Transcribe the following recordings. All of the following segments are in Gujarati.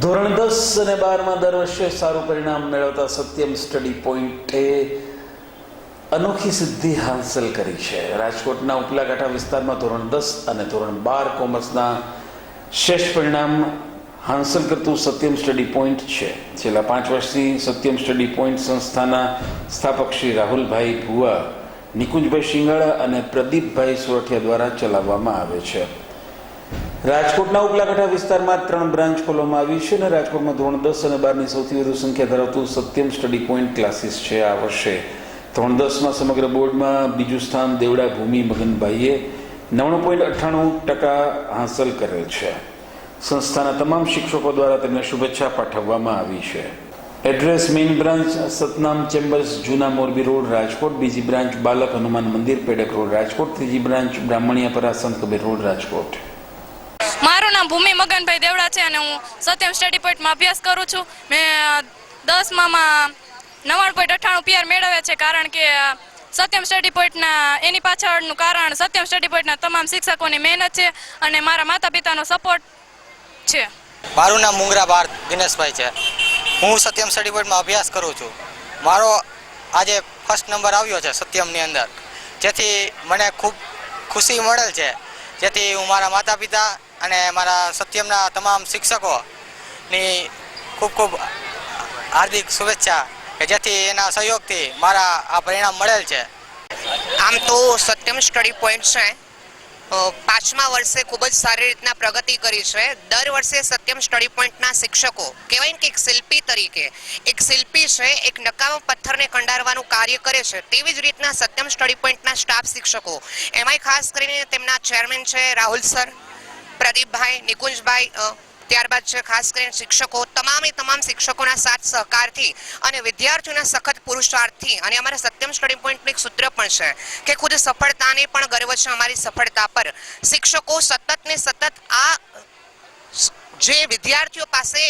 ધોરણ દસ અને બારમાં દર વર્ષે સારું પરિણામ મેળવતા સત્યમ સ્ટડી પોઈન્ટે અનોખી સિદ્ધિ હાંસલ કરી છે. રાજકોટના ઉપલા કાંઠા વિસ્તારમાં ધોરણ દસ અને ધોરણ બાર કોમર્સના શ્રેષ્ઠ પરિણામ હાંસલ કરતું સત્યમ સ્ટડી પોઈન્ટ છે. છેલ્લા પાંચ વર્ષથી સત્યમ સ્ટડી પોઈન્ટ સંસ્થાના સ્થાપક શ્રી રાહુલભાઈ ભુવા, નિકુંજભાઈ શિંગાળા અને પ્રદીપભાઈ સોરઠિયા દ્વારા ચલાવવામાં આવે છે. રાજકોટના ઉપલા કાંઠા વિસ્તારમાં ત્રણ બ્રાન્ચ ખોલવામાં આવી છે અને રાજકોટમાં ધોરણ દસ અને બારની સૌથી વધુ સંખ્યા ધરાવતું સત્યમ સ્ટડી પોઈન્ટ ક્લાસીસ છે આ વર્ષે. ધોરણ દસમાં સમગ્ર બોર્ડમાં બીજું સ્થાન દેવડા ભૂમિ મગનભાઈએ નવ્વાણું પોઈન્ટ અઠ્ઠાણું ટકા હાંસલ કરેલ છે. સંસ્થાના તમામ શિક્ષકો દ્વારા તેમને શુભેચ્છા પાઠવવામાં આવી છે. Address main branch Satnam chambers, જૂના મોરબી રોડ, રાજકોટ. બીજી બ્રાન્ચ બાલક હનુમાન મંદિર, પેડક રોડ, રાજકોટ. ત્રીજી બ્રાન્ચ બ્રાહ્મણિયાપરા સંત કબીર રોડ, રાજકોટ. નામ ભૂમિ મગનભાઈ દેવડા છે અને હું સત્યમ સ્ટડી પોઈન્ટમાં અભ્યાસ કરું છું. મેં દસમામાં નવ્વાણું પોઈન્ટ અઠ્ઠાણું પીઆર મેળવ્યા છે કારણ કે સત્યમ સ્ટડી પોઈન્ટના, એની પાછળનું કારણ સત્યમ સ્ટડી પોઈન્ટના તમામ શિક્ષકોની મહેનત છે અને મારા માતા પિતાનો સપોર્ટ છે. મારું નામ મુંગરા બાર દિનેશભાઈ છે. હું સત્યમ સ્ટડી પોઈન્ટમાં અભ્યાસ કરું છું. મારો આજે ફર્સ્ટ નંબર આવ્યો છે સત્યમની અંદર. જેથી મને ખૂબ ખુશી મળેલ છે. જેથી હું મારા માતા પિતા અને મારા સત્યમના તમામ શિક્ષકોની ખૂબ ખૂબ હાર્દિક શુભેચ્છા કે જેથી એના સહયોગથી મારા આ પરિણામ મળેલ છે. આમ તો સત્યમ સ્ટડી પોઈન્ટ છે. પાંચમા વર્ષે ખૂબ જ સારી રીતના પ્રગતિ કરી છે. દર વર્ષે સત્યમ સ્ટડી પોઈન્ટના શિક્ષકો, કહેવાય કે એક શિલ્પી તરીકે, એક શિલ્પી છે, એક નકામો પથ્થરને કંડારવાનું કાર્ય કરે છે, તેવી જ રીતના સત્યમ સ્ટડી પોઈન્ટના સ્ટાફ શિક્ષકો. એમાંય ખાસ કરીને તેમના ચેરમેન છે રાહુલ સર. પ્રદીપભાઈ, નિકુંજભાઈ ત્યારબાદ છે ખાસ કરીને શિક્ષકો, તમામે તમામ શિક્ષકોના સાથ સહકારથી અને વિદ્યાર્થીઓના સખત પુરુષાર્થથી અને અમારા સત્યમ સ્ટડી પોઈન્ટનું એક સૂત્ર પણ છે કે ખુદ સફળતાને પણ ગર્વ છે અમારી સફળતા પર. શિક્ષકો સતત ને સતત આ જે વિદ્યાર્થીઓ પાસે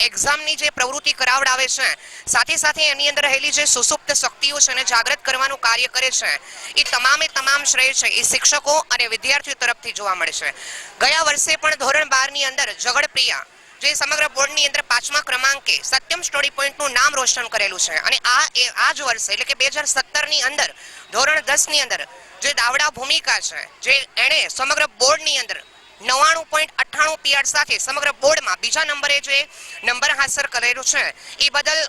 એક્ઝામની જે પ્રવૃત્તિ કરાવડાવે છે, સાથે સાથે એની અંદર રહેલી જે સુસુપ્ત શક્તિઓ છે એને જાગૃત કરવાનું કાર્ય કરે છે, એ તમામે તમામ શ્રેય છે, એ શિક્ષકો અને વિદ્યાર્થીઓ તરફથી જોવા મળે છે. ગયા વર્ષે પણ ધોરણ બારની અંદર જગડપ્રિયા જે સમગ્ર બોર્ડની અંદર પાંચમા ક્રમાંકે સત્યમ સ્ટોરી પોઈન્ટનું નામ રોશન કરેલું છે અને આ એ, આ જ વર્ષે, એટલે કે બે હજાર સત્તરની અંદર, ધોરણ દસની અંદર જે દાવડા ભૂમિકા છે, જે એણે સમગ્ર બોર્ડની અંદર નવ્વાણું પોઈન્ટ અઠ્ઠાણું પીઆર સાથે સમગ્ર બોર્ડમાં બીજા નંબરે જે નંબર હાંસલ કરેલો છે, એ બદલ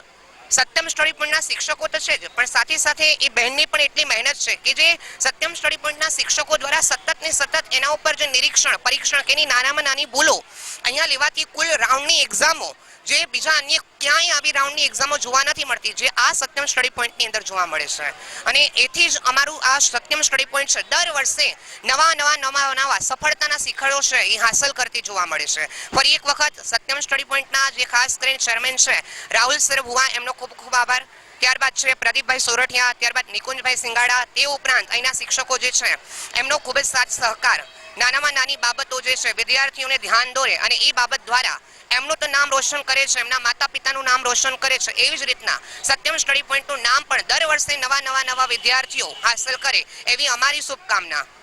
સત્યમ સ્ટડી પોઈન્ટના શિક્ષકો તો છે જ, પણ સાથે સાથે એ બહેનની પણ એટલી મહેનત છે કે જે સત્યમ સ્ટડી પોઈન્ટના શિક્ષકો દ્વારા સતત ને સતત એના ઉપર જે નિરીક્ષણ, પરીક્ષણ કે એની નાનામાં નાની ભૂલો અહીંયા લેવાતી કુલ રાઉન્ડની એક્ઝામો જે બીજા અન્ય ક્યાંય આવી રાઉન્ડની એક્ઝામો જોવા નથી મળતી, જે આ સત્યમ સ્ટડી પોઈન્ટની અંદર જોવા મળે છે. અને એથી જ અમારું આ સત્યમ સ્ટડી પોઈન્ટ છે, દર વર્ષે નવા નવા નવા નવા સફળતાના શિખરો છે, એ હાંસલ કરતી જોવા મળે છે. ફરી એક વખત સત્યમ સ્ટડી પોઈન્ટના જે ખાસ કરીને ચેરમેન છે, રાહુલ સર ભુવા એમનો ખૂબ ખૂબ આભાર. ત્યારબાદ છે પ્રદીપભાઈ સોરઠિયા, ત્યારબાદ નિકુંજભાઈ સિંગાડા, તે ઉપરાંત અહીંના શિક્ષકો જે છે, એમનો ખૂબ જ સાથ સહકાર. નાનામાં નાની બાબતો જે છે, વિદ્યાર્થીઓને ધ્યાન દોરે અને એ બાબત દ્વારા એમનું તો નામ રોશન કરે છે, એમના માતા પિતાનું નામ રોશન કરે છે, એવી જ રીતના સત્યમ સ્ટડી પોઈન્ટનું નામ પણ દર વર્ષે નવા નવા નવા વિદ્યાર્થીઓ હાંસલ કરે એવી અમારી શુભકામના.